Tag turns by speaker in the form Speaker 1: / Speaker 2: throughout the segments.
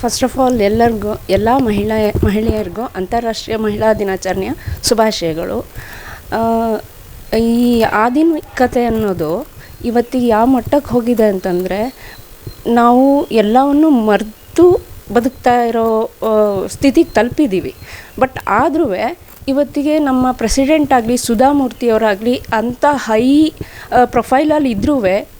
Speaker 1: First of all ಎಲ್ಲರಿಗೂ, ಎಲ್ಲ ಮಹಿಳಾ, ಮಹಿಳೆಯರಿಗೂ ಅಂತಾರಾಷ್ಟ್ರೀಯ ಮಹಿಳಾ ದಿನಾಚರಣೆಯ ಶುಭಾಶಯಗಳು. ಈ ಆಧುನಿಕತೆ ಅನ್ನೋದು ಇವತ್ತಿಗೆ ಯಾವ ಮಟ್ಟಕ್ಕೆ ಹೋಗಿದೆ ಅಂತಂದರೆ, ನಾವು ಎಲ್ಲವನ್ನು ಮರೆತು ಬದುಕ್ತಾ ಇರೋ ಸ್ಥಿತಿಗೆ ತಲುಪಿದ್ದೀವಿ. ಬಟ್ ಆದ್ರೂ ಇವತ್ತಿಗೆ ನಮ್ಮ ಪ್ರೆಸಿಡೆಂಟ್ ಆಗಲಿ ಸುಧಾಮೂರ್ತಿಯವರಾಗಲಿ ಅಂಥ ಹೈ ಪ್ರೊಫೈಲಲ್ಲಿ ಇದ್ರೂ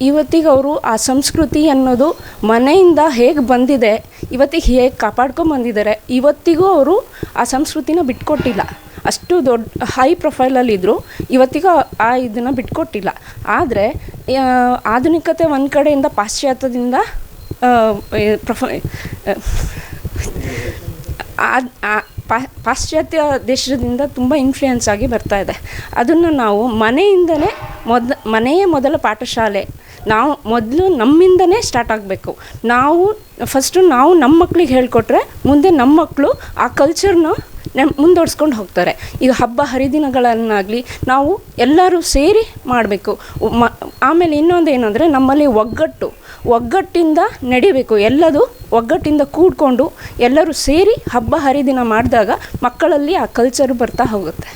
Speaker 1: ಇವತ್ತಿಗೆ ಅವರು ಆ ಸಂಸ್ಕೃತಿ ಅನ್ನೋದು ಮನೆಯಿಂದ ಹೇಗೆ ಬಂದಿದೆ, ಇವತ್ತಿಗೆ ಹೇಗೆ ಕಾಪಾಡ್ಕೊಂಬಂದಿದ್ದಾರೆ ಇವತ್ತಿಗೂ ಅವರು ಆ ಸಂಸ್ಕೃತಿನ ಬಿಟ್ಕೊಟ್ಟಿಲ್ಲ. ಅಷ್ಟು ದೊಡ್ಡ ಹೈ ಪ್ರೊಫೈಲಲ್ಲಿ ಇದ್ದರು ಇವತ್ತಿಗೂ ಆ ಇದನ್ನು ಬಿಟ್ಕೊಟ್ಟಿಲ್ಲ. ಆದರೆ ಆಧುನಿಕತೆ ಒಂದು ಕಡೆಯಿಂದ ಪಾಶ್ಚಾತ್ಯದಿಂದ ಪ್ರೊಫೈ ಪಾ- ಪಾಶ್ಚಾತ್ಯ ದೇಶದಿಂದ ತುಂಬ ಇನ್ಫ್ಲೂಯೆನ್ಸ್ ಆಗಿ ಬರ್ತಾ ಇದೆ. ಅದನ್ನು ನಾವು ಮನೆಯಿಂದನೇ ಮೊದ, ಮನೆಯೇ ಮೊದಲ ಪಾಠಶಾಲೆ. ನಾವು ಮೊದಲು ನಮ್ಮಿಂದನೇ ಸ್ಟಾರ್ಟ್ ಆಗಬೇಕು. ನಾವು ಫಸ್ಟು ನಾವು ನಮ್ಮ ಮಕ್ಳಿಗೆ ಹೇಳಿಕೊಟ್ರೆ ಮುಂದೆ ನಮ್ಮ ಮಕ್ಕಳು ಆ ಕಲ್ಚರ್ನ ನಮ್ ಮುಂದುವರ್ಸ್ಕೊಂಡು ಹೋಗ್ತಾರೆ. ಈಗ ಹಬ್ಬ ಹರಿದಿನಗಳನ್ನಾಗಲಿ ನಾವು ಎಲ್ಲರೂ ಸೇರಿ ಮಾಡಬೇಕು. ಮ, ಆಮೇಲೆ ಇನ್ನೊಂದು ಏನಂದರೆ ನಮ್ಮಲ್ಲಿ ಒಗ್ಗಟ್ಟು. ಒಗ್ಗಟ್ಟಿಂದ ನಡಿಬೇಕು. ಎಲ್ಲದು ಒಗ್ಗಟ್ಟಿಂದ ಕೂಡ್ಕೊಂಡು ಎಲ್ಲರೂ ಸೇರಿ ಹಬ್ಬ ಹರಿದಿನ ಮಾಡಿದಾಗ ಮಕ್ಕಳಲ್ಲಿ ಆ ಕಲ್ಚರ್ ಬರ್ತಾ ಹೋಗುತ್ತೆ.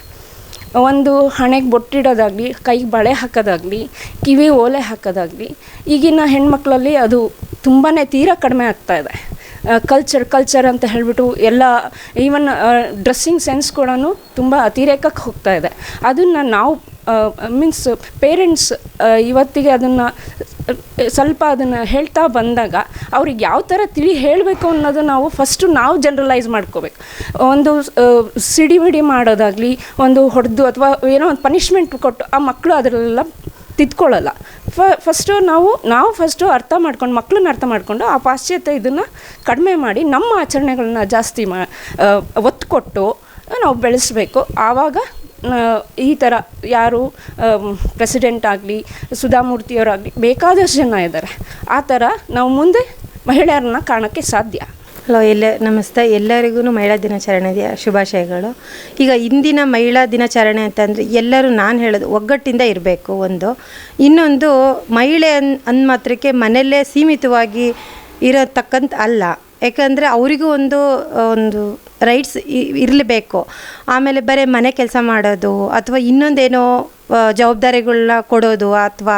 Speaker 1: ಒಂದು ಹಣೆಗೆ ಬೊಟ್ಟಿಡೋದಾಗಲಿ, ಕೈಗೆ ಬಳೆ ಹಾಕೋದಾಗಲಿ, ಕಿವಿ ಓಲೆ ಹಾಕೋದಾಗಲಿ, ಈಗಿನ ಹೆಣ್ಮಕ್ಳಲ್ಲಿ ಅದು ತುಂಬಾ ತೀರಾ ಕಡಿಮೆ ಆಗ್ತಾ ಇದೆ. ಕಲ್ಚರ್ ಕಲ್ಚರ್ ಅಂತ ಹೇಳಿಬಿಟ್ಟು ಎಲ್ಲ ಈವನ್ ಡ್ರೆಸ್ಸಿಂಗ್ ಸೆನ್ಸ್ ಕೂಡ ತುಂಬ ಅತಿರೇಕಕ್ಕೆ ಹೋಗ್ತಾ ಇದೆ. ಅದನ್ನು ನಾವು ಮೀನ್ಸ್ ಪೇರೆಂಟ್ಸ್ ಇವತ್ತಿಗೆ ಅದನ್ನು, ಸ್ವಲ್ಪ ಅದನ್ನು ಹೇಳ್ತಾ ಬಂದಾಗ ಅವ್ರಿಗೆ ಯಾವ ಥರ ತಿಳಿ ಹೇಳಬೇಕು ಅನ್ನೋದು ನಾವು ಫಸ್ಟು ನಾವು ಜನರಲೈಸ್ ಮಾಡ್ಕೋಬೇಕು. ಒಂದು ಸಿಡಿಮಿಡಿ ಮಾಡೋದಾಗಲಿ, ಒಂದು ಹೊಡೆದು ಅಥವಾ ಏನೋ ಒಂದು ಪನಿಷ್ಮೆಂಟ್ ಕೊಟ್ಟು ಆ ಮಕ್ಕಳು ಅದರಲ್ಲೆಲ್ಲ ತಿದ್ಕೊಳ್ಳಲ್ಲ. ಫ ಫಸ್ಟು ನಾವು ನಾವು ಫಸ್ಟು ಅರ್ಥ ಮಾಡ್ಕೊಂಡು ಮಕ್ಕಳನ್ನ ಅರ್ಥ ಮಾಡಿಕೊಂಡು ಆ ಪಾಶ್ಚಾತ್ಯ ಇದನ್ನು ಕಡಿಮೆ ಮಾಡಿ ನಮ್ಮ ಆಚರಣೆಗಳನ್ನ ಜಾಸ್ತಿ ಮಾ ಒತ್ತು ಕೊಟ್ಟು ನಾವು ಬೆಳೆಸಬೇಕು. ಆವಾಗ ಈ ಥರ ಯಾರು ಪ್ರೆಸಿಡೆಂಟ್ ಆಗಲಿ ಸುಧಾಮೂರ್ತಿಯವರಾಗಲಿ ಬೇಕಾದಷ್ಟು ಜನ ಇದ್ದಾರೆ ಆ ಥರ ನಾವು ಮುಂದೆ ಮಹಿಳೆಯರನ್ನ ಕಾಣೋಕ್ಕೆ ಸಾಧ್ಯ.
Speaker 2: ಹಲೋ, ಎಲ್ಲ, ನಮಸ್ತೆ. ಎಲ್ಲರಿಗೂ ಮಹಿಳಾ ದಿನಾಚರಣೆಯ ಶುಭಾಶಯಗಳು. ಈಗ ಇಂದಿನ ಮಹಿಳಾ ದಿನಾಚರಣೆ ಅಂತಂದರೆ ಎಲ್ಲರೂ ನಾನು ಹೇಳೋದು ಒಗ್ಗಟ್ಟಿಂದ ಇರಬೇಕು ಒಂದು. ಇನ್ನೊಂದು ಮಹಿಳೆ ಅನ್ ಅಂದ ಮಾತ್ರಕ್ಕೆ ಮನೆಯಲ್ಲೇ ಸೀಮಿತವಾಗಿ ಇರತಕ್ಕಂಥ ಅಲ್ಲ. ಯಾಕಂದರೆ ಅವರಿಗೂ ಒಂದು ಒಂದು ರೈಟ್ಸ್ ಇರಲೇಬೇಕು. ಆಮೇಲೆ ಬರೀ ಮನೆ ಕೆಲಸ ಮಾಡೋದು ಅಥವಾ ಇನ್ನೊಂದೇನೋ ಜವಾಬ್ದಾರಿಗಳನ್ನ ಕೊಡೋದು ಅಥವಾ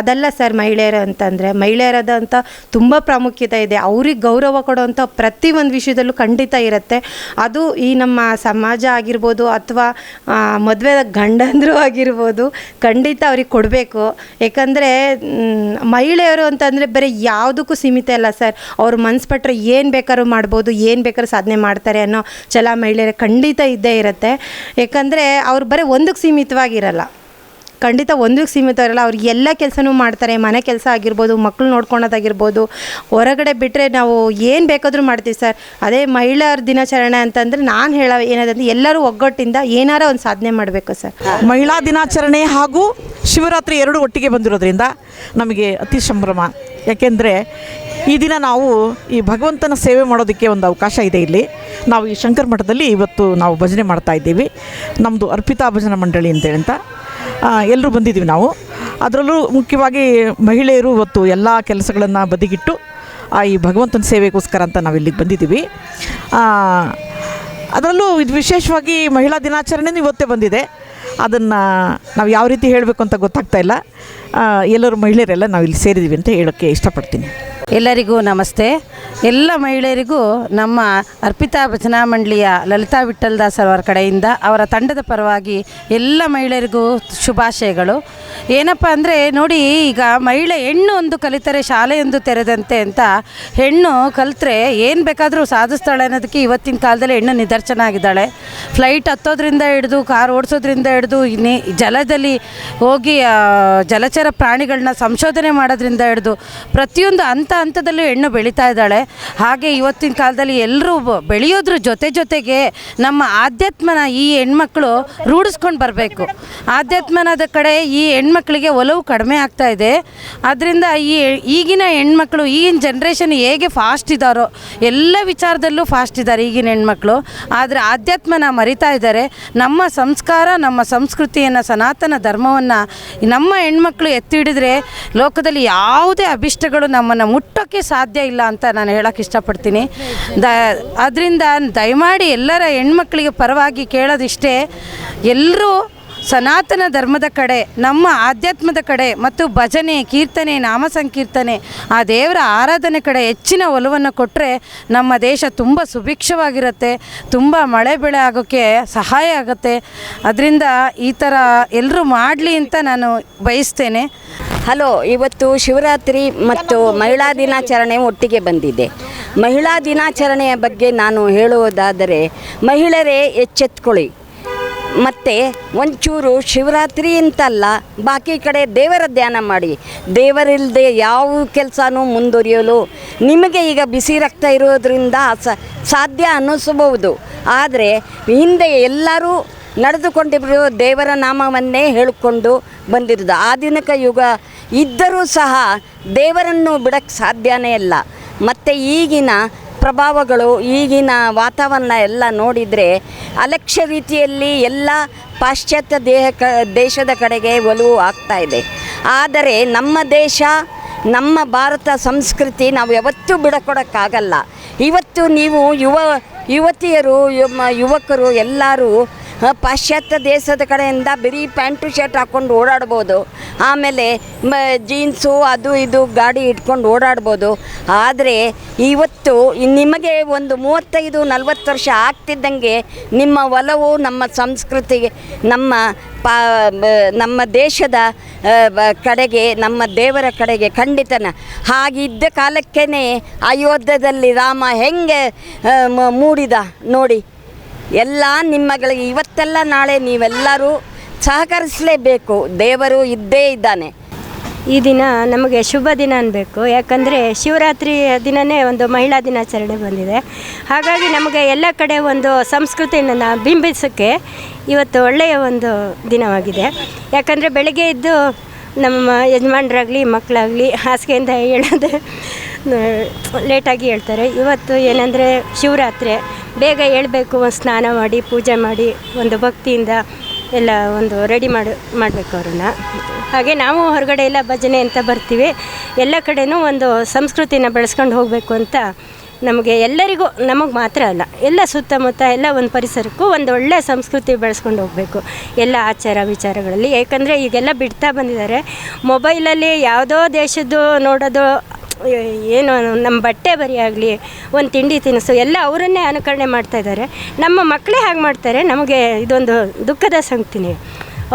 Speaker 2: ಅದಲ್ಲ ಸರ್ ಮಹಿಳೆಯರು ಅಂತಂದರೆ ಮಹಿಳೆಯರದಂಥ ತುಂಬ ಪ್ರಾಮುಖ್ಯತೆ ಇದೆ. ಅವ್ರಿಗೆ ಗೌರವ ಕೊಡೋವಂಥ ಪ್ರತಿ ಒಂದು ವಿಷಯದಲ್ಲೂ ಖಂಡಿತ ಇರುತ್ತೆ. ಅದು ಈ ನಮ್ಮ ಸಮಾಜ ಆಗಿರ್ಬೋದು ಅಥವಾ ಮದುವೆ ಗಂಡಂದರು ಆಗಿರ್ಬೋದು ಖಂಡಿತ ಅವ್ರಿಗೆ ಕೊಡಬೇಕು. ಯಾಕಂದರೆ ಮಹಿಳೆಯರು ಅಂತಂದರೆ ಬರೀ ಯಾವುದಕ್ಕೂ ಸೀಮಿತ ಇಲ್ಲ ಸರ್. ಅವ್ರ ಮನ್ಸು ಪಟ್ಟರೆ ಏನು ಬೇಕಾದ್ರೂ ಮಾಡ್ಬೋದು, ಏನು ಬೇಕಾದ್ರೂ ಸಾಧನೆ ಮಾಡ್ತಾರೆ ಅನ್ನೋ ಛಲ ಮಹಿಳೆಯರ ಖಂಡಿತ ಇದ್ದೇ ಇರುತ್ತೆ. ಯಾಕಂದರೆ ಅವ್ರು ಬರೀ ಒಂದಕ್ಕೆ ಸೀಮಿತವಾಗಿರಲ್ಲ. ಖಂಡಿತ ಒಂದಕ್ಕೆ ಸೀಮಿತ ಇರಲ್ಲ. ಅವ್ರಿಗೆ ಎಲ್ಲ ಕೆಲಸನೂ ಮಾಡ್ತಾರೆ. ಮನೆ ಕೆಲಸ ಆಗಿರ್ಬೋದು ಮಕ್ಕಳು ನೋಡ್ಕೊಳೋದಾಗಿರ್ಬೋದು. ಹೊರಗಡೆ ಬಿಟ್ಟರೆ ನಾವು ಏನು ಬೇಕಾದರೂ ಮಾಡ್ತೀವಿ ಸರ್. ಅದೇ ಮಹಿಳೆಯರ ದಿನಾಚರಣೆ ಅಂತಂದರೆ ನಾನು ಹೇಳೋ ಏನದಂದ್ರೆ ಎಲ್ಲರೂ ಒಗ್ಗಟ್ಟಿಂದ ಏನಾರ ಒಂದು ಸಾಧನೆ ಮಾಡಬೇಕು ಸರ್.
Speaker 3: ಮಹಿಳಾ ದಿನಾಚರಣೆ ಹಾಗೂ ಶಿವರಾತ್ರಿ ಎರಡು ಒಟ್ಟಿಗೆ ಬಂದಿರೋದ್ರಿಂದ ನಮಗೆ ಅತಿ ಸಂಭ್ರಮ. ಯಾಕೆಂದರೆ ಈ ದಿನ ನಾವು ಈ ಭಗವಂತನ ಸೇವೆ ಮಾಡೋದಕ್ಕೆ ಒಂದು ಅವಕಾಶ ಇದೆ ಇಲ್ಲಿ. ನಾವು ಈ ಶಂಕರ ಮಠದಲ್ಲಿ ಇವತ್ತು ನಾವು ಭಜನೆ ಮಾಡ್ತಾ ಇದ್ದೀವಿ. ನಮ್ಮದು ಅರ್ಪಿತಾ ಭಜನಾ ಮಂಡಳಿ ಅಂತೇಳಿ ಅಂತ ಎಲ್ಲರೂ ಬಂದಿದ್ದೀವಿ ನಾವು. ಅದರಲ್ಲೂ ಮುಖ್ಯವಾಗಿ ಮಹಿಳೆಯರು ಇವತ್ತು ಎಲ್ಲ ಕೆಲಸಗಳನ್ನು ಬದಿಗಿಟ್ಟು, ಆ, ಈ ಭಗವಂತನ ಸೇವೆಗೋಸ್ಕರ ಅಂತ ನಾವು ಇಲ್ಲಿಗೆ ಬಂದಿದ್ದೀವಿ. ಅದರಲ್ಲೂ ಇದು ವಿಶೇಷವಾಗಿ ಮಹಿಳಾ ದಿನಾಚರಣೆನೂ ಇವತ್ತೇ ಬಂದಿದೆ. ಅದನ್ನು ನಾವು ಯಾವ ರೀತಿ ಹೇಳಬೇಕು ಅಂತ ಗೊತ್ತಾಗ್ತಾ ಇಲ್ಲ. ಎಲ್ಲರೂ ಮಹಿಳೆಯರೆಲ್ಲ ನಾವು ಇಲ್ಲಿ ಸೇರಿದ್ದೀವಿ ಅಂತ ಹೇಳೋಕ್ಕೆ ಇಷ್ಟಪಡ್ತೀನಿ.
Speaker 4: ಎಲ್ಲರಿಗೂ ನಮಸ್ತೆ. ಎಲ್ಲ ಮಹಿಳೆಯರಿಗೂ ನಮ್ಮ ಅರ್ಪಿತಾ ಭಜನಾ ಮಂಡಳಿಯ ಲಲಿತಾ ವಿಠಲ್ದಾಸ್ ಅವರ ಕಡೆಯಿಂದ ಅವರ ತಂಡದ ಪರವಾಗಿ ಎಲ್ಲ ಮಹಿಳೆಯರಿಗೂ ಶುಭಾಶಯಗಳು. ಏನಪ್ಪ ಅಂದರೆ ನೋಡಿ ಈಗ ಮಹಿಳೆ ಹೆಣ್ಣು ಒಂದು ಕಲಿತರೆ ಶಾಲೆಯೊಂದು ತೆರೆದಂತೆ ಅಂತ ಹೆಣ್ಣು ಕಲಿತ್ರೆ ಏನು ಬೇಕಾದರೂ ಸಾಧಿಸ್ತಾಳೆ ಅನ್ನೋದಕ್ಕೆ ಇವತ್ತಿನ ಕಾಲದಲ್ಲಿ ಹೆಣ್ಣು ನಿದರ್ಶನ ಆಗಿದ್ದಾಳೆ. ಫ್ಲೈಟ್ ಹತ್ತೋದ್ರಿಂದ ಹಿಡಿದು ಕಾರ್ ಓಡಿಸೋದ್ರಿಂದ ಹಿಡಿದು ಜಲದಲ್ಲಿ ಹೋಗಿ ಜಲಚರ ಪ್ರಾಣಿಗಳನ್ನ ಸಂಶೋಧನೆ ಮಾಡೋದ್ರಿಂದ ಹಿಡಿದು ಪ್ರತಿಯೊಂದು ಹಂತ ಹಂತದಲ್ಲೂ ಹೆಣ್ಣು ಬೆಳೀತಾ ಇದ್ದಾಳೆ. ಹಾಗೆ ಇವತ್ತಿನ ಕಾಲದಲ್ಲಿ ಎಲ್ಲರೂ ಬೆಳೆಯೋದ್ರ ಜೊತೆ ಜೊತೆಗೆ ನಮ್ಮ ಆಧ್ಯಾತ್ಮನ ಈ ಹೆಣ್ಮಕ್ಳು ರೂಢಿಸ್ಕೊಂಡು ಬರಬೇಕು. ಆಧ್ಯಾತ್ಮನದ ಕಡೆ ಈ ಹೆಣ್ಮಕ್ಳಿಗೆ ಒಲವು ಕಡಿಮೆ ಆಗ್ತಾ ಇದೆ. ಆದ್ದರಿಂದ ಈ ಈಗಿನ ಹೆಣ್ಮಕ್ಳು, ಈಗಿನ ಜನ್ರೇಷನ್ ಹೇಗೆ ಫಾಸ್ಟ್ ಇದ್ದಾರೋ ಎಲ್ಲ ವಿಚಾರದಲ್ಲೂ ಫಾಸ್ಟ್ ಇದ್ದಾರೆ ಈಗಿನ ಹೆಣ್ಮಕ್ಳು. ಆದರೆ ಆಧ್ಯಾತ್ಮನ ಮರಿತಾ ಇದ್ದಾರೆ. ನಮ್ಮ ಸಂಸ್ಕಾರ, ನಮ್ಮ ಸಂಸ್ಕೃತಿಯನ್ನು, ಸನಾತನ ಧರ್ಮವನ್ನು ನಮ್ಮ ಹೆಣ್ಮಕ್ಳು ಎತ್ತಿ ಹಿಡಿದ್ರೆ ಲೋಕದಲ್ಲಿ ಯಾವುದೇ ಅಭಿಷ್ಟಗಳು ನಮ್ಮನ್ನು ಮುಟ್ಟ ಮುಟ್ಟೋಕ್ಕೆ ಸಾಧ್ಯ ಇಲ್ಲ ಅಂತ ನಾನು ಹೇಳೋಕ್ಕೆ ಇಷ್ಟಪಡ್ತೀನಿ. ದ ಅದರಿಂದ ದಯಮಾಡಿ ಎಲ್ಲರ ಹೆಣ್ಮಕ್ಳಿಗೆ ಪರವಾಗಿ ಕೇಳೋದಿಷ್ಟೇ ಎಲ್ಲರೂ ಸನಾತನ ಧರ್ಮದ ಕಡೆ, ನಮ್ಮ ಆಧ್ಯಾತ್ಮದ ಕಡೆ ಮತ್ತು ಭಜನೆ, ಕೀರ್ತನೆ, ನಾಮ ಸಂಕೀರ್ತನೆ, ಆ ದೇವರ ಆರಾಧನೆ ಕಡೆ ಹೆಚ್ಚಿನ ಒಲವನ್ನು ಕೊಟ್ಟರೆ ನಮ್ಮ ದೇಶ ತುಂಬ ಸುಭಿಕ್ಷವಾಗಿರುತ್ತೆ, ತುಂಬ ಮಳೆ ಬೆಳೆ ಆಗೋಕ್ಕೆ ಸಹಾಯ ಆಗುತ್ತೆ. ಅದರಿಂದ ಈ ಥರ ಎಲ್ಲರೂ ಮಾಡಲಿ ಅಂತ ನಾನು ಬಯಸ್ತೇನೆ.
Speaker 5: ಹಲೋ, ಇವತ್ತು ಶಿವರಾತ್ರಿ ಮತ್ತು ಮಹಿಳಾ ದಿನಾಚರಣೆ ಒಟ್ಟಿಗೆ ಬಂದಿದೆ. ಮಹಿಳಾ ದಿನಾಚರಣೆಯ ಬಗ್ಗೆ ನಾನು ಹೇಳುವುದಾದರೆ, ಮಹಿಳೆಯರೇ ಎಚ್ಚೆತ್ಕೊಳ್ಳಿ. ಮತ್ತು ಒಂಚೂರು ಶಿವರಾತ್ರಿ ಅಂತಲ್ಲ, ಬಾಕಿ ಕಡೆ ದೇವರ ಧ್ಯಾನ ಮಾಡಿ. ದೇವರಿಲ್ಲದೆ ಯಾವ ಕೆಲಸನೂ ಮುಂದುವರಿಯಲು ನಿಮಗೆ ಈಗ ಬಿಸಿ ರಕ್ತ ಇರೋದರಿಂದ ಸಾಧ್ಯ ಅನ್ನಿಸಬಹುದು. ಆದರೆ, ಹಿಂದೆ ಎಲ್ಲರೂ ನಡೆದುಕೊಂಡಿರೋ ದೇವರ ನಾಮವನ್ನೇ ಹೇಳಿಕೊಂಡು ಬಂದಿರೋದು ಆಧುನಿಕ ಯುಗ ಇದ್ದರೂ ಸಹ ದೇವರನ್ನು ಬಿಡಕ್ಕೆ ಸಾಧ್ಯನೇ ಇಲ್ಲ. ಮತ್ತು ಈಗಿನ ಪ್ರಭಾವಗಳು, ಈಗಿನ ವಾತಾವರಣ ಎಲ್ಲ ನೋಡಿದರೆ ಅಲಕ್ಷ್ಯ ರೀತಿಯಲ್ಲಿ ಎಲ್ಲ ಪಾಶ್ಚಾತ್ಯ ದೇಹ ಕ, ದೇಶದ ಕಡೆಗೆ ಒಲವು ಆಗ್ತಾ ಇದೆ. ಆದರೆ ನಮ್ಮ ದೇಶ, ನಮ್ಮ ಭಾರತ ಸಂಸ್ಕೃತಿ ನಾವು ಯಾವತ್ತೂ ಬಿಡಕೊಡೋಕ್ಕಾಗಲ್ಲ. ಇವತ್ತು ನೀವು ಯುವ, ಯುವತಿಯರು, ಯುವ- ಯುವಕರು ಎಲ್ಲರೂ ಪಾಶ್ಚಾತ್ಯ ದೇಶದ ಕಡೆಯಿಂದ ಬರೀ ಪ್ಯಾಂಟು ಶರ್ಟ್ ಹಾಕ್ಕೊಂಡು ಓಡಾಡ್ಬೋದು. ಆಮೇಲೆ ಮ, ಜೀನ್ಸು ಅದು ಇದು ಗಾಡಿ ಇಟ್ಕೊಂಡು ಓಡಾಡ್ಬೋದು. ಆದರೆ ಇವತ್ತು ನಿಮಗೆ ಒಂದು ಮೂವತ್ತೈದು, ನಲ್ವತ್ತು ವರ್ಷ ಆಗ್ತಿದ್ದಂಗೆ ನಿಮ್ಮ ಒಲವು, ನಮ್ಮ ಸಂಸ್ಕೃತಿಗೆ ನಮ್ಮ ಪಾ ನಮ್ಮ ದೇಶದ ಕಡೆಗೆ, ನಮ್ಮ ದೇವರ ಕಡೆಗೆ ಖಂಡಿತನ. ಹಾಗಿದ್ದ ಕಾಲಕ್ಕೇ ಅಯೋಧ್ಯದಲ್ಲಿ ರಾಮ ಹೆಂಗೆ ಮೂಡಿದ? ನೋಡಿ. ಎಲ್ಲ ನಿಮ್ಮಗಳಿಗೆ ಇವತ್ತೆಲ್ಲ ನಾಳೆ ನೀವೆಲ್ಲರೂ ಸಹಕರಿಸಲೇಬೇಕು. ದೇವರು ಇದ್ದೇ ಇದ್ದಾನೆ.
Speaker 6: ಈ ದಿನ ನಮಗೆ ಶುಭ ದಿನ ಅನ್ನಬೇಕು ಯಾಕಂದರೆ ಶಿವರಾತ್ರಿ ದಿನವೇ ಒಂದು ಮಹಿಳಾ ದಿನಾಚರಣೆ ಬಂದಿದೆ. ಹಾಗಾಗಿ ನಮಗೆ ಎಲ್ಲ ಕಡೆ ಒಂದು ಸಂಸ್ಕೃತಿಯನ್ನು ಬಿಂಬಿಸೋಕ್ಕೆ ಇವತ್ತು ಒಳ್ಳೆಯ ಒಂದು ದಿನವಾಗಿದೆ. ಯಾಕಂದರೆ ಬೆಳಗ್ಗೆ ಎದ್ದು ನಮ್ಮ ಯಜಮಾನ್ರಾಗಲಿ, ಮಕ್ಕಳಾಗಲಿ ಹಾಸಿಗೆಯಿಂದ ಹೇಳೋದು ಲೇಟಾಗಿ ಹೇಳ್ತಾರೆ. ಇವತ್ತು ಏನಂದರೆ ಶಿವರಾತ್ರಿ. ಬೇಗ ಏಳಬೇಕು, ಒಂದು ಸ್ನಾನ ಮಾಡಿ, ಪೂಜೆ ಮಾಡಿ, ಒಂದು ಭಕ್ತಿಯಿಂದ ಎಲ್ಲ ಒಂದು ರೆಡಿ ಮಾಡಿ, ಮಾಡಬೇಕು ಅವ್ರನ್ನ. ಹಾಗೆ ನಾವು ಹೊರಗಡೆ ಎಲ್ಲ ಭಜನೆ ಅಂತ ಬರ್ತೀವಿ. ಎಲ್ಲ ಕಡೆಯೂ ಒಂದು ಸಂಸ್ಕೃತಿನ ಬೆಳೆಸ್ಕೊಂಡು ಹೋಗಬೇಕು ಅಂತ ನಮಗೆ ಎಲ್ಲರಿಗೂ ನಮಗೆ ಮಾತ್ರ ಅಲ್ಲ, ಎಲ್ಲ ಸುತ್ತಮುತ್ತ ಎಲ್ಲ ಒಂದು ಪರಿಸರಕ್ಕೂ ಒಂದು ಒಳ್ಳೆಯ ಸಂಸ್ಕೃತಿ ಬೆಳೆಸ್ಕೊಂಡು ಹೋಗಬೇಕು. ಎಲ್ಲ ಆಚಾರ ವಿಚಾರಗಳಲ್ಲಿ. ಏಕೆಂದರೆ ಈಗೆಲ್ಲ ಬಿಡ್ತಾ ಬಂದಿದ್ದಾರೆ. ಮೊಬೈಲಲ್ಲಿ ಯಾವುದೋ ದೇಶದ್ದು ನೋಡೋದು, ಏನು ನಮ್ಮ ಬಟ್ಟೆ ಬರಿ ಆಗಲಿ, ಒಂದು ತಿಂಡಿ ತಿನಿಸು, ಎಲ್ಲ ಅವರನ್ನೇ ಅನುಕರಣೆ ಮಾಡ್ತಾ ಇದ್ದಾರೆ. ನಮ್ಮ ಮಕ್ಕಳೇ ಹಾಗೆ ಮಾಡ್ತಾರೆ. ನಮಗೆ ಇದೊಂದು ದುಃಖದ ಸಂಗತಿನೇ.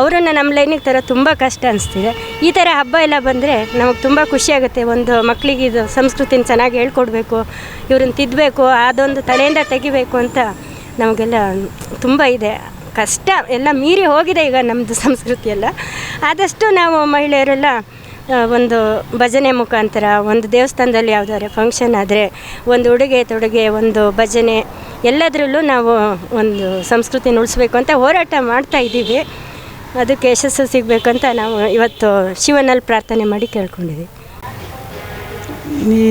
Speaker 6: ಅವರನ್ನು ನಮ್ಮ ಲೈನಿಗೆ ತರೋ ತುಂಬ ಕಷ್ಟ ಅನಿಸ್ತಿದೆ. ಈ ಥರ ಹಬ್ಬ ಎಲ್ಲ ಬಂದರೆ ನಮಗೆ ತುಂಬ ಖುಷಿಯಾಗುತ್ತೆ ಒಂದು ಮಕ್ಕಳಿಗೆ ಇದು ಸಂಸ್ಕೃತಿನ ಚೆನ್ನಾಗಿ ಹೇಳ್ಕೊಡ್ಬೇಕು, ಇವ್ರನ್ನ ತಿದ್ದಬೇಕು ಅದೊಂದು ತಲೆಯಿಂದ ತೆಗಿಬೇಕು ಅಂತ ನಮಗೆಲ್ಲ ತುಂಬ ಇದೆ. ಕಷ್ಟ ಎಲ್ಲ ಮೀರಿ ಹೋಗಿದೆ ಈಗ ನಮ್ಮದು ಸಂಸ್ಕೃತಿ ಎಲ್ಲ. ಆದಷ್ಟು ನಾವು ಮಹಿಳೆಯರೆಲ್ಲ ಒಂದು ಭಜನೆ ಮುಖಾಂತರ, ಒಂದು ದೇವಸ್ಥಾನದಲ್ಲಿ ಯಾವುದಾದ್ರೆ ಫಂಕ್ಷನ್ ಆದರೆ, ಒಂದು ಉಡುಗೆ ತೊಡುಗೆ, ಒಂದು ಭಜನೆ, ಎಲ್ಲದರಲ್ಲೂ ನಾವು ಒಂದು ಸಂಸ್ಕೃತಿನ ಉಳಿಸ್ಬೇಕು ಅಂತ ಹೋರಾಟ ಮಾಡ್ತಾ ಇದ್ದೀವಿ. ಅದಕ್ಕೆ ಯಶಸ್ಸು ಸಿಗಬೇಕಂತ ನಾವು ಇವತ್ತು ಶಿವನಲ್ಲಿ ಪ್ರಾರ್ಥನೆ ಮಾಡಿ ಕೇಳ್ಕೊಂಡಿದ್ವಿ
Speaker 7: ಈ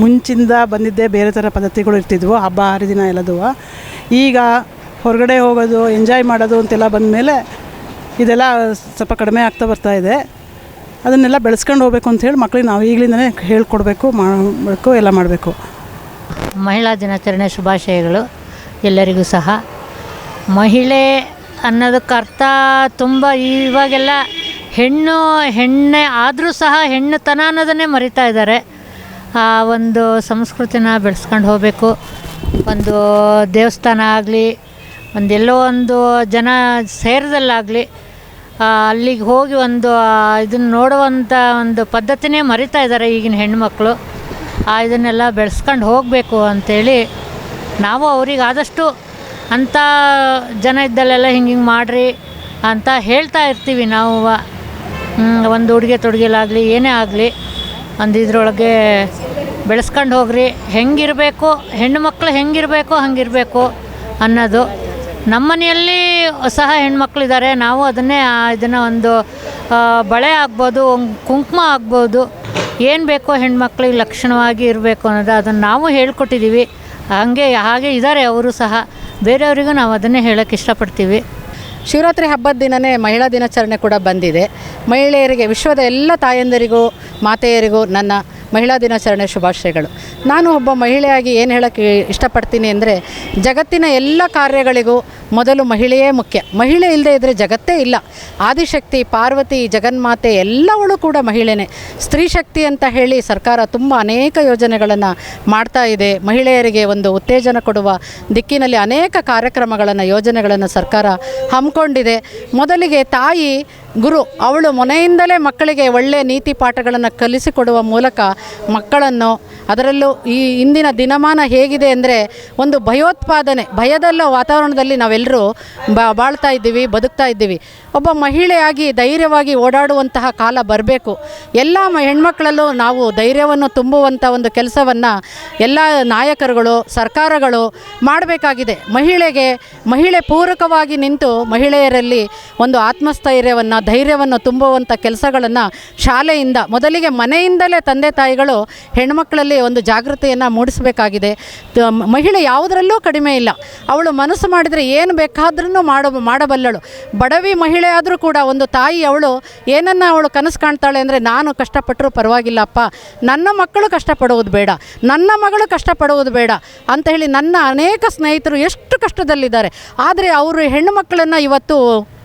Speaker 7: ಮುಂಚಿಂದ ಬಂದಿದ್ದೇ ಬೇರೆ ಥರ ಪದ್ಧತಿಗಳು ಇರ್ತಿದ್ವು ಹಬ್ಬ ಹರಿದಿನ ಎಲ್ಲದೂ ಈಗ ಹೊರಗಡೆ ಹೋಗೋದು ಎಂಜಾಯ್ ಮಾಡೋದು ಅಂತೆಲ್ಲ ಬಂದಮೇಲೆ ಇದೆಲ್ಲ ಸ್ವಲ್ಪ ಕಡಿಮೆ ಆಗ್ತಾ ಬರ್ತಾ ಇದೆ. ಅದನ್ನೆಲ್ಲ ಬೆಳೆಸ್ಕೊಂಡು ಹೋಗ್ಬೇಕು ಅಂತ ಹೇಳಿ ಮಕ್ಳಿಗೆ ನಾವು ಈಗಲಿಂದನೇ ಹೇಳ್ಕೊಡ್ಬೇಕು ಮಾಡಬೇಕು ಎಲ್ಲ ಮಾಡಬೇಕು.
Speaker 8: ಮಹಿಳಾ ದಿನಾಚರಣೆ ಶುಭಾಶಯಗಳು ಎಲ್ಲರಿಗೂ ಸಹ. ಮಹಿಳೆ ಅನ್ನೋದಕ್ಕೆ ಅರ್ಥ ತುಂಬ ಇವಾಗೆಲ್ಲ ಹೆಣ್ಣು, ಹೆಣ್ಣೆ ಆದರೂ ಸಹ ಹೆಣ್ಣುತನ ಅನ್ನೋದನ್ನೇ ಮರಿತಾ ಇದ್ದಾರೆ. ಆ ಒಂದು ಸಂಸ್ಕೃತಿನ ಬೆಳೆಸ್ಕೊಂಡು ಹೋಗಬೇಕು. ಒಂದು ದೇವಸ್ಥಾನ ಆಗಲಿ ಒಂದೆಲ್ಲೋ ಒಂದು ಜನ ಸೇರಿದಲ್ಲಾಗಲಿ ಅಲ್ಲಿಗೆ ಹೋಗಿ ಒಂದು ಇದನ್ನು ನೋಡುವಂಥ ಒಂದು ಪದ್ಧತಿನೇ ಮರಿತಾ ಇದ್ದಾರೆ ಈಗಿನ ಹೆಣ್ಮಕ್ಳು ಆ, ಇದನ್ನೆಲ್ಲ ಬೆಳೆಸ್ಕೊಂಡು ಹೋಗಬೇಕು ಅಂಥೇಳಿ ನಾವು ಅವ್ರಿಗೆ ಆದಷ್ಟು ಅಂಥ ಜನ ಇದ್ದಲ್ಲೆಲ್ಲ ಹಿಂಗೆ ಹಿಂಗೆ ಮಾಡಿರಿ ಅಂತ ಹೇಳ್ತಾ ಇರ್ತೀವಿ ನಾವು. ಒಂದು ಉಡುಗೆ ತೊಡುಗೆಲಾಗಲಿ, ಏನೇ ಆಗಲಿ, ಒಂದು ಇದ್ರೊಳಗೆ ಬೆಳೆಸ್ಕೊಂಡು ಹೋಗ್ರಿ. ಹೆಂಗಿರಬೇಕು, ಹೆಣ್ಣು ಮಕ್ಕಳು ಹೆಂಗಿರಬೇಕು, ಹಂಗಿರಬೇಕು ಅನ್ನೋದು. ನಮ್ಮನೆಯಲ್ಲಿ ಸಹ ಹೆಣ್ಮಕ್ಳಿದ್ದಾರೆ ನಾವು ಅದನ್ನೇ ಇದನ್ನು ಒಂದು ಬಳೆ ಆಗ್ಬೋದು ಕುಂಕುಮ ಆಗ್ಬೋದು. ಏನು ಬೇಕೋ ಹೆಣ್ಮಕ್ಳಿಗೆ ಲಕ್ಷಣವಾಗಿ ಇರಬೇಕು ಅನ್ನೋದು ಅದನ್ನು ನಾವು ಹೇಳ್ಕೊಟ್ಟಿದ್ದೀವಿ ಹಾಗೆ ಹಾಗೆ ಇದ್ದಾರೆ ಅವರು ಸಹ. ಬೇರೆಯವರಿಗೂ ನಾವು ಅದನ್ನೇ ಹೇಳೋಕ್ಕೆ ಇಷ್ಟಪಡ್ತೀವಿ.
Speaker 9: ಶಿವರಾತ್ರಿ ಹಬ್ಬದ ದಿನವೇ ಮಹಿಳಾ ದಿನಾಚರಣೆ ಕೂಡ ಬಂದಿದೆ. ಮಹಿಳೆಯರಿಗೆ, ವಿಶ್ವದ ಎಲ್ಲ ತಾಯಂದಿರಿಗೂ, ಮಾತೆಯರಿಗೂ ನನ್ನ ಮಹಿಳಾ ದಿನಾಚರಣೆ ಶುಭಾಶಯಗಳು. ನಾನು ಒಬ್ಬ ಮಹಿಳೆಯಾಗಿ ಏನು ಹೇಳೋಕ್ಕೆ ಇಷ್ಟಪಡ್ತೀನಿ ಅಂದರೆ, ಜಗತ್ತಿನ ಎಲ್ಲ ಕಾರ್ಯಗಳಿಗೂ ಮೊದಲು ಮಹಿಳೆಯೇ ಮುಖ್ಯ. ಮಹಿಳೆ ಇಲ್ಲದೆ ಇದ್ದರೆ ಜಗತ್ತೇ ಇಲ್ಲ. ಆದಿಶಕ್ತಿ, ಪಾರ್ವತಿ, ಜಗನ್ಮಾತೆ ಎಲ್ಲವಳು ಕೂಡ ಮಹಿಳೆನೇ. ಸ್ತ್ರೀ ಶಕ್ತಿ ಅಂತ ಹೇಳಿ ಸರ್ಕಾರ ತುಂಬ ಅನೇಕ ಯೋಜನೆಗಳನ್ನು ಮಾಡ್ತಾ ಇದೆ. ಮಹಿಳೆಯರಿಗೆ ಒಂದು ಉತ್ತೇಜನ ಕೊಡುವ ದಿಕ್ಕಿನಲ್ಲಿ ಅನೇಕ ಕಾರ್ಯಕ್ರಮಗಳನ್ನು, ಯೋಜನೆಗಳನ್ನು ಸರ್ಕಾರ ಹಮ್ಮಿಕೊಂಡಿದೆ. ಮೊದಲಿಗೆ ತಾಯಿ, ಗುರು ಅವಳು ಮನೆಯಿಂದಲೇ ಮಕ್ಕಳಿಗೆ ಒಳ್ಳೆಯ ನೀತಿ ಪಾಠಗಳನ್ನು ಕಲಿಸಿಕೊಡುವ ಮೂಲಕ ಮಕ್ಕಳನ್ನು ಅದರಲ್ಲೂ ಈ ಇಂದಿನ ದಿನಮಾನ ಹೇಗಿದೆ ಅಂದರೆ ಒಂದು ಭಯೋತ್ಪಾದನೆ, ಭಯದಲ್ಲ ವಾತಾವರಣದಲ್ಲಿ ನಾವೆಲ್ಲರೂ ಬಾಳ್ತಾ ಇದ್ದೀವಿ ಬದುಕ್ತಾ ಇದ್ದೀವಿ. ಒಬ್ಬ ಮಹಿಳೆಯಾಗಿ ಧೈರ್ಯವಾಗಿ ಓಡಾಡುವಂತಹ ಕಾಲ ಬರಬೇಕು. ಎಲ್ಲ ಮ ಹೆಣ್ಮಕ್ಳಲ್ಲೂ ನಾವು ಧೈರ್ಯವನ್ನು ತುಂಬುವಂಥ ಒಂದು ಕೆಲಸವನ್ನು ಎಲ್ಲ ನಾಯಕರುಗಳು, ಸರ್ಕಾರಗಳು ಮಾಡಬೇಕಾಗಿದೆ. ಮಹಿಳೆಗೆ, ಮಹಿಳೆ ಪೂರಕವಾಗಿ ನಿಂತು ಮಹಿಳೆಯರಲ್ಲಿ ಒಂದು ಆತ್ಮಸ್ಥೈರ್ಯವನ್ನು, ಧೈರ್ಯವನ್ನು ತುಂಬುವಂಥ ಕೆಲಸಗಳನ್ನು ಶಾಲೆಯಿಂದ, ಮೊದಲಿಗೆ ಮನೆಯಿಂದಲೇ ತಂದೆ ತಾಯಿಗಳು ಹೆಣ್ಮಕ್ಳಲ್ಲಿ ಒಂದು ಜಾಗೃತಿಯನ್ನು ಮೂಡಿಸಬೇಕಾಗಿದೆ. ಮಹಿಳೆ ಯಾವುದರಲ್ಲೂ ಕಡಿಮೆ ಇಲ್ಲ. ಅವಳು ಮನಸ್ಸು ಮಾಡಿದರೆ ಏನು ಬೇಕಾದ್ರೂ ಮಾಡ, ಮಾಡಬಲ್ಲಳು. ಬಡವಿ ಮಹಿಳೆ ಆದರೂ ಕೂಡ ಒಂದು ತಾಯಿ ಅವಳು ಏನನ್ನು ಅವಳು ಕನಸು ಕಾಣ್ತಾಳೆ ಅಂದರೆ ನಾನು ಕಷ್ಟಪಟ್ಟರೂ ಪರವಾಗಿಲ್ಲಪ್ಪ ನನ್ನ ಮಕ್ಕಳು ಕಷ್ಟಪಡುವುದು ಬೇಡ. ನನ್ನ ಮಗಳು ಕಷ್ಟಪಡುವುದು ಬೇಡ ಅಂತ ಹೇಳಿ ನನ್ನ ಅನೇಕ ಸ್ನೇಹಿತರು ಎಷ್ಟು ಕಷ್ಟದಲ್ಲಿದ್ದಾರೆ. ಆದರೆ ಅವರು ಹೆಣ್ಣು ಮಕ್ಕಳನ್ನು ಇವತ್ತು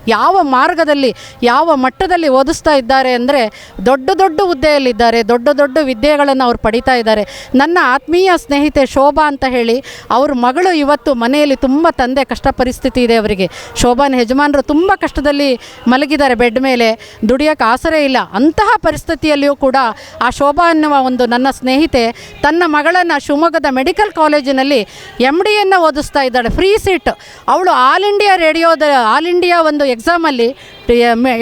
Speaker 9: ಯಾವ ಮಾರ್ಗದಲ್ಲಿ, ಯಾವ ಮಟ್ಟದಲ್ಲಿ ಓದಿಸ್ತಾ ಇದ್ದಾರೆ ಅಂದರೆ ದೊಡ್ಡ ದೊಡ್ಡ ಹುದ್ದೆಯಲ್ಲಿದ್ದಾರೆ, ದೊಡ್ಡ ದೊಡ್ಡ ವಿದ್ಯೆಗಳನ್ನು ಅವ್ರು ಪಡಿತಾ ಇದ್ದಾರೆ. ನನ್ನ ಆತ್ಮೀಯ ಸ್ನೇಹಿತೆ ಶೋಭಾ ಅಂತ ಹೇಳಿ, ಅವ್ರ ಮಗಳು ಇವತ್ತು ಮನೆಯಲ್ಲಿ ತುಂಬ ತಂದೆ ಕಷ್ಟ ಪರಿಸ್ಥಿತಿ ಇದೆ ಅವರಿಗೆ. ಶೋಭಾನ ಯಜಮಾನರು ತುಂಬ ಕಷ್ಟದಲ್ಲಿ ಮಲಗಿದ್ದಾರೆ ಬೆಡ್ ಮೇಲೆ, ದುಡಿಯೋಕ್ಕೆ ಆಸರೆ ಇಲ್ಲ. ಅಂತಹ ಪರಿಸ್ಥಿತಿಯಲ್ಲಿಯೂ ಕೂಡ ಆ ಶೋಭಾ ಅನ್ನುವ ಒಂದು ನನ್ನ ಸ್ನೇಹಿತೆ ತನ್ನ ಮಗಳನ್ನು ಶಿವಮೊಗ್ಗದ ಮೆಡಿಕಲ್ ಕಾಲೇಜಿನಲ್ಲಿ ಎಂ ಡಿಯನ್ನು ಓದಿಸ್ತಾ ಇದ್ದಾಳೆ, ಫ್ರೀ ಸೀಟ್. ಅವಳು ಆಲ್ ಇಂಡಿಯಾ ರೇಡಿಯೋದ, ಆಲ್ ಇಂಡಿಯಾ ಒಂದು ಎಕ್ಸಾಮಲ್ಲಿ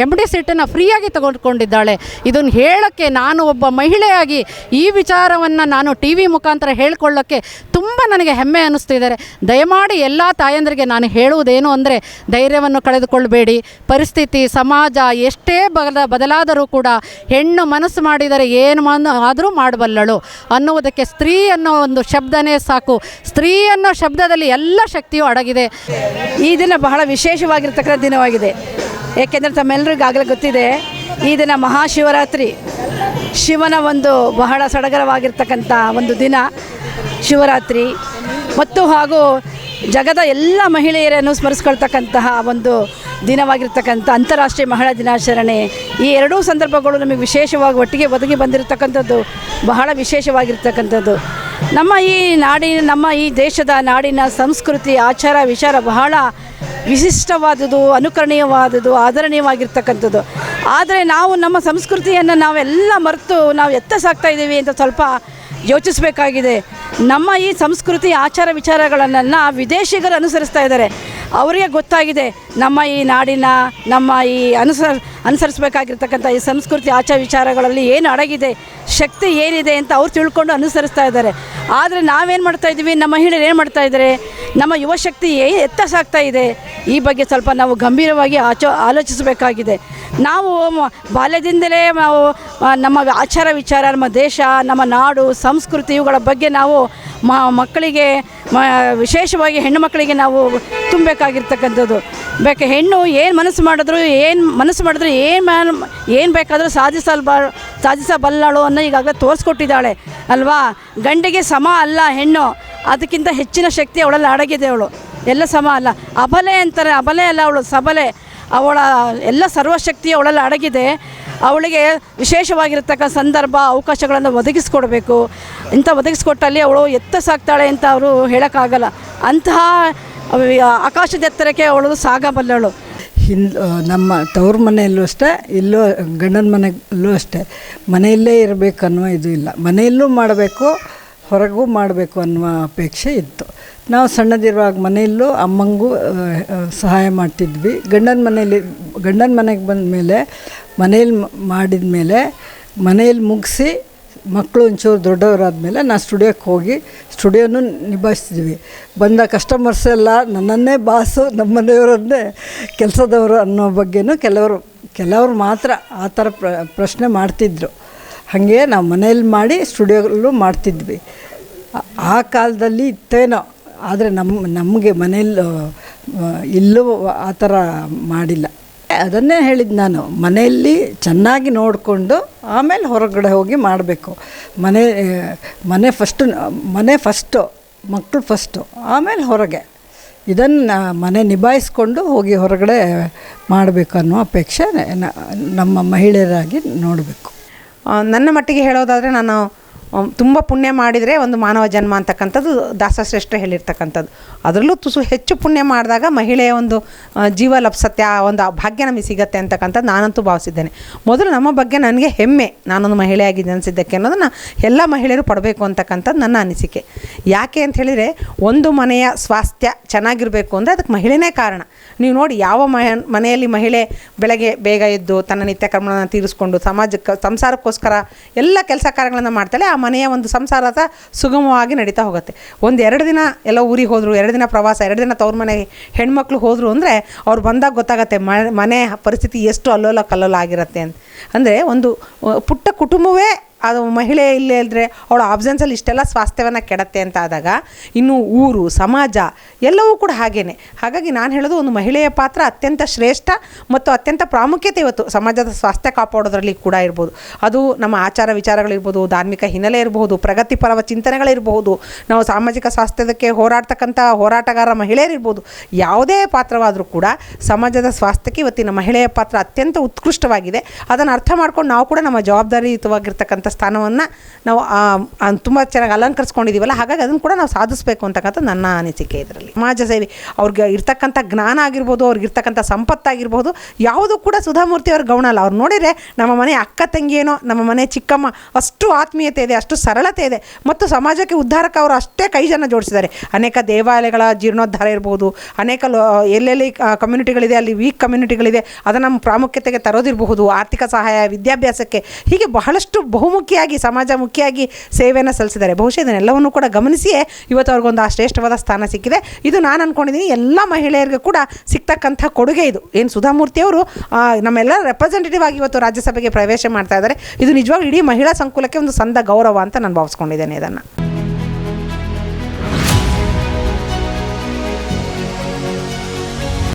Speaker 9: ಎಂ ಡಿ ಸೀಟನ್ನು ಫ್ರೀಯಾಗಿ ತೆಗೆದುಕೊಂಡಿದ್ದಾಳೆ ಇದನ್ನು ಹೇಳೋಕ್ಕೆ ನಾನು ಒಬ್ಬ ಮಹಿಳೆಯಾಗಿ ಈ ವಿಚಾರವನ್ನು ನಾನು ಟಿ ವಿ ಮುಖಾಂತರ ಹೇಳ್ಕೊಳ್ಳೋಕ್ಕೆ ತುಂಬ ನನಗೆ ಹೆಮ್ಮೆ ಅನ್ನಿಸ್ತಿದ್ದಾರೆ ದಯಮಾಡಿ ಎಲ್ಲ ತಾಯಂದರಿಗೆ ನಾನು ಹೇಳುವುದೇನು ಅಂದರೆ, ಧೈರ್ಯವನ್ನು ಕಳೆದುಕೊಳ್ಳಬೇಡಿ ಪರಿಸ್ಥಿತಿ, ಸಮಾಜ ಎಷ್ಟೇ ಬದ ಬದಲಾದರೂ ಕೂಡ ಹೆಣ್ಣು ಮನಸ್ಸು ಮಾಡಿದರೆ ಏನು ಆದರೂ ಮಾಡಬಲ್ಲಳು. ಅನ್ನುವುದಕ್ಕೆ ಸ್ತ್ರೀ ಅನ್ನೋ ಒಂದು ಶಬ್ದನೇ ಸಾಕು. ಸ್ತ್ರೀ ಅನ್ನೋ ಶಬ್ದದಲ್ಲಿ ಎಲ್ಲ ಶಕ್ತಿಯೂ ಅಡಗಿದೆ.
Speaker 10: ಈ ದಿನ ಬಹಳ ವಿಶೇಷವಾಗಿರ್ತಕ್ಕಂಥ ದಿನವಾಗಿದೆ. ಏಕೆಂದರೆ ತಮ್ಮೆಲ್ಲರಿಗೂ ಆಗಲೇ ಗೊತ್ತಿದೆ, ಈ ದಿನ ಮಹಾಶಿವರಾತ್ರಿ. ಶಿವನ ಒಂದು ಬಹಳ ಸಡಗರವಾಗಿರ್ತಕ್ಕಂಥ ಒಂದು ದಿನ ಶಿವರಾತ್ರಿ. ಮತ್ತು ಹಾಗೂ ಜಗದ ಎಲ್ಲ ಮಹಿಳೆಯರನ್ನು ಸ್ಮರಿಸ್ಕೊಳ್ತಕ್ಕಂತಹ ಒಂದು ದಿನವಾಗಿರ್ತಕ್ಕಂಥ ಅಂತಾರಾಷ್ಟ್ರೀಯ ಮಹಿಳಾ ದಿನಾಚರಣೆ. ಈ ಎರಡೂ ಸಂದರ್ಭಗಳು ನಮಗೆ ವಿಶೇಷವಾಗಿ ಒಟ್ಟಿಗೆ ಒದಗಿ ಬಂದಿರತಕ್ಕಂಥದ್ದು, ಬಹಳ ವಿಶೇಷವಾಗಿರ್ತಕ್ಕಂಥದ್ದು. ನಮ್ಮ ಈ ನಾಡಿನ, ನಮ್ಮ ಈ ದೇಶದ ನಾಡಿನ ಸಂಸ್ಕೃತಿ, ಆಚಾರ, ವಿಚಾರ ಬಹಳ ವಿಶಿಷ್ಟವಾದುದು ಅನುಕರಣೀಯವಾದದ್ದು, ಆದರಣೀಯವಾಗಿರ್ತಕ್ಕಂಥದ್ದು. ಆದರೆ ನಾವು ನಮ್ಮ ಸಂಸ್ಕೃತಿಯನ್ನು ನಾವೆಲ್ಲ ಮರೆತು ನಾವು ಎತ್ತ ಸಾಕ್ತಾ ಇದ್ದೀವಿ ಅಂತ ಸ್ವಲ್ಪ ಯೋಚಿಸಬೇಕಾಗಿದೆ. ನಮ್ಮ ಈ ಸಂಸ್ಕೃತಿ ಆಚಾರ ವಿಚಾರಗಳನ್ನು ವಿದೇಶಿಗರು ಅನುಸರಿಸ್ತಾ ಇದ್ದಾರೆ. ಅವರಿಗೆ ಗೊತ್ತಾಗಿದೆ, ನಮ್ಮ ಈ ನಾಡಿನ, ನಮ್ಮ ಈ ಅನುಸರ ಅನುಸರಿಸಬೇಕಾಗಿರ್ತಕ್ಕಂಥ ಈ ಸಂಸ್ಕೃತಿ ಆಚಾರ ವಿಚಾರಗಳಲ್ಲಿ ಏನು ಅಡಗಿದೆ, ಶಕ್ತಿ ಏನಿದೆ ಅಂತ ಅವ್ರು ತಿಳ್ಕೊಂಡು ಅನುಸರಿಸ್ತಾ ಇದ್ದಾರೆ. ಆದರೆ ನಾವೇನು ಮಾಡ್ತಾ ಇದ್ದೀವಿ? ನಮ್ಮ ಮಹಿಳೆಯರು ಏನು ಮಾಡ್ತಾ ಇದ್ದಾರೆ? ನಮ್ಮ ಯುವ ಶಕ್ತಿ ಏ ಎತ್ತ ಸಾಗ್ತಾ ಇದೆ. ಈ ಬಗ್ಗೆ ಸ್ವಲ್ಪ ನಾವು ಗಂಭೀರವಾಗಿ ಆಚೋ ಆಲೋಚಿಸಬೇಕಾಗಿದೆ. ನಾವು ಬಾಲ್ಯದಿಂದಲೇ ನಾವು ನಮ್ಮ ಆಚಾರ ವಿಚಾರ, ನಮ್ಮ ದೇಶ, ನಮ್ಮ ನಾಡು, ಸಂಸ್ಕೃತಿ ಇವುಗಳ ಬಗ್ಗೆ ನಾವು ಮಕ್ಕಳಿಗೆ ವಿಶೇಷವಾಗಿ ಹೆಣ್ಣು ಮಕ್ಕಳಿಗೆ ನಾವು ತುಂಬಬೇಕಾಗಿರ್ತಕ್ಕಂಥದ್ದು. ಬೇಕು. ಹೆಣ್ಣು ಏನು ಮನಸ್ಸು ಮಾಡಿದ್ರು, ಏನು ಮನಸ್ಸು ಮಾಡಿದ್ರು, ಏನು ಏನು ಬೇಕಾದರೂ ಸಾಧಿಸಲ್ಬ ಸಾಧಿಸಬಲ್ಲಳು ಅನ್ನೋ ಈಗಾಗಲೇ ತೋರಿಸ್ಕೊಟ್ಟಿದ್ದಾಳೆ, ಅಲ್ವಾ? ಗಂಡಿಗೆ ಸಮ ಅಲ್ಲ ಹೆಣ್ಣು, ಅದಕ್ಕಿಂತ ಹೆಚ್ಚಿನ ಶಕ್ತಿ ಅವಳಲ್ಲಿ ಅಡಗಿದೆ ಅವಳು. ಎಲ್ಲ ಸಮ ಅಲ್ಲ. ಅಬಲೆ ಅಂತಾರೆ, ಅಬಲೆ ಅಲ್ಲ ಅವಳು, ಸಬಲೆ. ಅವಳ, ಎಲ್ಲ ಸರ್ವಶಕ್ತಿ ಅವಳಲ್ಲಿ ಅಡಗಿದೆ. ಅವಳಿಗೆ ವಿಶೇಷವಾಗಿರ್ತಕ್ಕ ಸಂದರ್ಭ, ಅವಕಾಶಗಳನ್ನು ಒದಗಿಸ್ಕೊಡ್ಬೇಕು. ಇಂಥ ಒದಗಿಸ್ಕೊಟ್ಟಲ್ಲಿ ಅವಳು ಎತ್ತ ಸಾಕ್ತಾಳೆ ಅಂತ ಅವರು ಹೇಳೋಕ್ಕಾಗಲ್ಲ. ಅಂತಹ ಆಕಾಶದ ಎತ್ತರಕ್ಕೆ ಅವಳು ಸಾಗಬಲ್ಲಳು
Speaker 11: ಹಿಂದ್ ನಮ್ಮ ತವ್ರ ಮನೆಯಲ್ಲೂ ಅಷ್ಟೇ, ಇಲ್ಲೂ ಗಂಡನ ಮನೆಯಲ್ಲೂ ಅಷ್ಟೇ. ಮನೆಯಲ್ಲೇ ಇರಬೇಕು ಅನ್ನುವ ಇದು ಇಲ್ಲ. ಮನೆಯಲ್ಲೂ ಮಾಡಬೇಕು, ಹೊರಗೂ ಮಾಡಬೇಕು ಅನ್ನುವ ಅಪೇಕ್ಷೆ ಇತ್ತು. ನಾವು ಸಣ್ಣದಿರುವಾಗ ಮನೆಯಲ್ಲೂ ಅಮ್ಮಂಗೂ ಸಹಾಯ ಮಾಡ್ತಿದ್ವಿ. ಗಂಡನ ಮನೆಯಲ್ಲಿ, ಗಂಡನ ಮನೆಗೆ ಬಂದ ಮೇಲೆ ಮನೇಲಿ ಮಾಡಿದ ಮೇಲೆ ಮನೆಯಲ್ಲಿ ಮುಗಿಸಿ ಮಕ್ಕಳು ಒಂಚೂರು ದೊಡ್ಡವರಾದಮೇಲೆ ನಾನು ಸ್ಟುಡಿಯೋಕ್ಕೆ ಹೋಗಿ ಸ್ಟುಡಿಯೋನು ನಿಭಾಯಿಸ್ತಿದ್ವಿ ಬಂದ ಕಸ್ಟಮರ್ಸ್ ಎಲ್ಲ ನನ್ನನ್ನೇ ಬಾಸು, ನಮ್ಮ ಮನೆಯವರನ್ನೇ ಕೆಲಸದವರು ಅನ್ನೋ ಬಗ್ಗೆನೂ ಕೆಲವರು ಕೆಲವರು ಮಾತ್ರ ಆ ಥರ ಪ್ರ, ಪ್ರಶ್ನೆ ಮಾಡ್ತಿದ್ರು. ಹಾಗೆ ನಾವು ಮನೆಯಲ್ಲಿ ಮಾಡಿ ಸ್ಟುಡಿಯೋಲ್ಲೂ ಮಾಡ್ತಿದ್ವಿ. ಆ- ಕಾಲದಲ್ಲಿ ಇತ್ತೇನೋ, ಆದರೆ ನಮ್ಮ ನಮಗೆ ಮನೇಲಿ ಇಲ್ಲೂ ಆ ಥರ ಮಾಡಿಲ್ಲ. ಅದನ್ನೇ ಹೇಳಿದ್ದು ನಾನು, ಮನೆಯಲ್ಲಿ ಚೆನ್ನಾಗಿ ನೋಡಿಕೊಂಡು ಆಮೇಲೆ ಹೊರಗಡೆ ಹೋಗಿ ಮಾಡಬೇಕು. ಮನೆ ಮನೆ ಫಸ್ಟು ಮನೆ ಫಸ್ಟು ಮಕ್ಕಳು ಫಸ್ಟು ಆಮೇಲೆ ಹೊರಗೆ. ಇದನ್ನು ಮನೆ ನಿಭಾಯಿಸ್ಕೊಂಡು ಹೋಗಿ ಹೊರಗಡೆ ಮಾಡಬೇಕು ಅನ್ನೋ ಅಪೇಕ್ಷೆ ನಮ್ಮ ಮಹಿಳೆಯರಾಗಿ ನೋಡಬೇಕು.
Speaker 12: ನನ್ನ ಮಟ್ಟಿಗೆ ಹೇಳೋದಾದರೆ ನಾನು ತುಂಬ ಪುಣ್ಯ ಮಾಡಿದರೆ ಒಂದು ಮಾನವ ಜನ್ಮ ಅಂತಕ್ಕಂಥದ್ದು ದಾಸಶ್ರೇಷ್ಠ ಹೇಳಿರ್ತಕ್ಕಂಥದ್ದು. ಅದರಲ್ಲೂ ತುಸು ಹೆಚ್ಚು ಪುಣ್ಯ ಮಾಡಿದಾಗ ಮಹಿಳೆಯ ಒಂದು ಜೀವ ಲಪ್ಸತ್ತೆ ಆ ಒಂದು ಭಾಗ್ಯ ನಮಗೆ ಸಿಗತ್ತೆ ಅಂತಕ್ಕಂಥದ್ದು ನಾನಂತೂ ಭಾವಿಸಿದ್ದೇನೆ. ಮೊದಲು ನಮ್ಮ ಬಗ್ಗೆ ನನಗೆ ಹೆಮ್ಮೆ, ನಾನೊಂದು ಮಹಿಳೆಯಾಗಿ ಜನಿಸಿದ್ದಕ್ಕೆ ಅನ್ನೋದನ್ನು ಎಲ್ಲ ಮಹಿಳೆಯರು ಪಡಬೇಕು ಅಂತಕ್ಕಂಥದ್ದು ನನ್ನ ಅನಿಸಿಕೆ. ಯಾಕೆ ಅಂತ ಹೇಳಿದರೆ, ಒಂದು ಮನೆಯ ಸ್ವಾಸ್ಥ್ಯ ಚೆನ್ನಾಗಿರಬೇಕು ಅಂದರೆ ಅದಕ್ಕೆ ಮಹಿಳೆಯೇ ಕಾರಣ. ನೀವು ನೋಡಿ ಯಾವ ಮನೆಯಲ್ಲಿ ಮಹಿಳೆ ಬೆಳಗ್ಗೆ ಬೇಗ ಎದ್ದು ತನ್ನ ನಿತ್ಯ ಕರ್ಮಗಳನ್ನು ತೀರಿಸ್ಕೊಂಡು ಸಮಾಜಕ್ಕೆ, ಸಂಸಾರಕ್ಕೋಸ್ಕರ ಎಲ್ಲ ಕೆಲಸ ಕಾರ್ಯಗಳನ್ನು ಮಾಡ್ತಾಳೆ, ಆ ಮನೆಯ ಒಂದು ಸಂಸಾರದ ಸುಗಮವಾಗಿ ನಡೀತಾ ಹೋಗುತ್ತೆ. ಒಂದು ಎರಡು ದಿನ ಎಲ್ಲ ಊರಿಗೆ ಹೋದರು, ಎರಡು ದಿನ ಪ್ರವಾಸ, ಎರಡು ದಿನ ತವ್ರ ಮನೆ ಹೆಣ್ಮಕ್ಳು ಹೋದರು ಅಂದರೆ ಅವ್ರು ಬಂದಾಗ ಗೊತ್ತಾಗತ್ತೆ ಮನೆ ಪರಿಸ್ಥಿತಿ ಎಷ್ಟು ಅಲ್ಲೋಲ ಕಲ್ಲೋಲ ಆಗಿರುತ್ತೆ ಅಂತ. ಅಂದರೆ ಒಂದು ಪುಟ್ಟ ಕುಟುಂಬವೇ ಅದು ಮಹಿಳೆ ಇಲ್ಲೇ ಇಲ್ಲದ್ರೆ ಅವಳ ಆಬ್ಸೆನ್ಸಲ್ಲಿ ಇಷ್ಟೆಲ್ಲ ಸ್ವಾಸ್ಥ್ಯವನ್ನು ಕೆಡತ್ತೆ ಅಂತ ಆದಾಗ ಇನ್ನು ಊರು, ಸಮಾಜ ಎಲ್ಲವೂ ಕೂಡ ಹಾಗೇನೆ. ಹಾಗಾಗಿ ನಾನು ಹೇಳೋದು ಒಂದು ಮಹಿಳೆಯ ಪಾತ್ರ ಅತ್ಯಂತ ಶ್ರೇಷ್ಠ ಮತ್ತು ಅತ್ಯಂತ ಪ್ರಾಮುಖ್ಯತೆ ಇವತ್ತು ಸಮಾಜದ ಸ್ವಾಸ್ಥ್ಯ ಕಾಪಾಡೋದ್ರಲ್ಲಿ ಕೂಡ ಇರ್ಬೋದು. ಅದು ನಮ್ಮ ಆಚಾರ ವಿಚಾರಗಳಿರ್ಬೋದು ಧಾರ್ಮಿಕ ಹಿನ್ನೆಲೆ ಇರಬಹುದು ಪ್ರಗತಿಪರವ ಚಿಂತನೆಗಳಿರಬಹುದು ನಾವು ಸಾಮಾಜಿಕ ಸ್ವಾಸ್ಥ್ಯದಕ್ಕೆ ಹೋರಾಡ್ತಕ್ಕಂಥ ಹೋರಾಟಗಾರ ಮಹಿಳೆಯರಿರ್ಬೋದು ಯಾವುದೇ ಪಾತ್ರವಾದರೂ ಕೂಡ ಸಮಾಜದ ಸ್ವಾಸ್ಥ್ಯಕ್ಕೆ ಇವತ್ತಿನ ಮಹಿಳೆಯ ಪಾತ್ರ ಅತ್ಯಂತ ಉತ್ಕೃಷ್ಟವಾಗಿದೆ. ಅದನ್ನು ಅರ್ಥ ಮಾಡ್ಕೊಂಡು ನಾವು ಕೂಡ ನಮ್ಮ ಜವಾಬ್ದಾರಿಯುತವಾಗಿರ್ತಕ್ಕಂಥ ಸ್ಥಾನವನ್ನು ನಾವು ತುಂಬ ಚೆನ್ನಾಗಿ ಅಲಂಕರಿಸ್ಕೊಂಡಿದ್ದೀವಲ್ಲ ಹಾಗಾಗಿ ಅದನ್ನು ಕೂಡ ನಾವು ಸಾಧಿಸಬೇಕು ಅಂತಕ್ಕಂಥ ನನ್ನ ಅನಿಸಿಕೆ ಇದರಲ್ಲಿ. ಸಮಾಜ ಸೇವೆ, ಅವ್ರಿಗೆ ಇರ್ತಕ್ಕಂಥ ಜ್ಞಾನ ಆಗಿರ್ಬೋದು, ಅವ್ರಿಗೆ ಇರ್ತಕ್ಕಂಥ ಸಂಪತ್ತಾಗಿರ್ಬೋದು, ಯಾವುದು ಕೂಡ ಸುಧಾಮೂರ್ತಿ ಅವ್ರ ಗೌಣ ಅಲ್ಲ. ಅವ್ರು ನೋಡಿದರೆ ನಮ್ಮ ಮನೆ ಅಕ್ಕ ತಂಗಿಯೇನೋ ನಮ್ಮ ಮನೆ ಚಿಕ್ಕಮ್ಮ, ಅಷ್ಟು ಆತ್ಮೀಯತೆ ಇದೆ, ಅಷ್ಟು ಸರಳತೆ ಇದೆ, ಮತ್ತು ಸಮಾಜಕ್ಕೆ ಉದ್ಧಾರಕ್ಕೆ ಅವರು ಅಷ್ಟೇ ಕೈ ಜನ ಜೋಡಿಸಿದ್ದಾರೆ. ಅನೇಕ ದೇವಾಲಯಗಳ ಜೀರ್ಣೋದ್ಧಾರ ಇರ್ಬೋದು, ಅನೇಕ ಲೋ, ಎಲ್ಲೆಲ್ಲಿ ಕಮ್ಯುನಿಟಿಗಳಿದೆ ಅಲ್ಲಿ ವೀಕ್ ಕಮ್ಯುನಿಟಿಗಳಿದೆ ಅದನ್ನು ಪ್ರಾಮುಖ್ಯತೆಗೆ ತರೋದಿರಬಹುದು, ಆರ್ಥಿಕ ಸಹಾಯ, ವಿದ್ಯಾಭ್ಯಾಸಕ್ಕೆ ಹೀಗೆ ಬಹಳಷ್ಟು ಬಹುಮುಖಿಯಾಗಿ ಸಮಾಜಮುಖಿಯಾಗಿ ಸೇವೆಯನ್ನು ಸಲ್ಲಿಸಿದ್ದಾರೆ. ಬಹುಶಃ ಇದನ್ನೆಲ್ಲವನ್ನು ಕೂಡ ಗಮನಿಸಿಯೇ ಇವತ್ತು ಅವ್ರಿಗೊಂದು ಆ ಶ್ರೇಷ್ಠವಾದ ಸ್ಥಾನ ಸಿಕ್ಕಿದೆ. ಇದು ನಾನು ಅಂದ್ಕೊಂಡಿದ್ದೀನಿ ಎಲ್ಲ ಮಹಿಳೆಯರಿಗೂ ಕೂಡ ಸಿಗ್ತಕ್ಕಂಥ ಕೊಡುಗೆ ಇದು. ಏನು ಸುಧಾಮೂರ್ತಿಯವರು ನಮ್ಮೆಲ್ಲ ರೆಪ್ರೆಸೆಂಟೇಟಿವ್ ಆಗಿ ಇವತ್ತು ರಾಜ್ಯಸಭೆಗೆ ಪ್ರವೇಶ ಮಾಡ್ತಾ ಇದ್ದಾರೆ. ಇದು ನಿಜವಾಗ್ಲೂ ಇಡೀ ಮಹಿಳಾ ಸಂಕುಲಕ್ಕೆ ಒಂದು ಸಂದ ಗೌರವ ಅಂತ ನಾನು ಭಾವಿಸ್ಕೊಂಡಿದ್ದೇನೆ ಇದನ್ನು.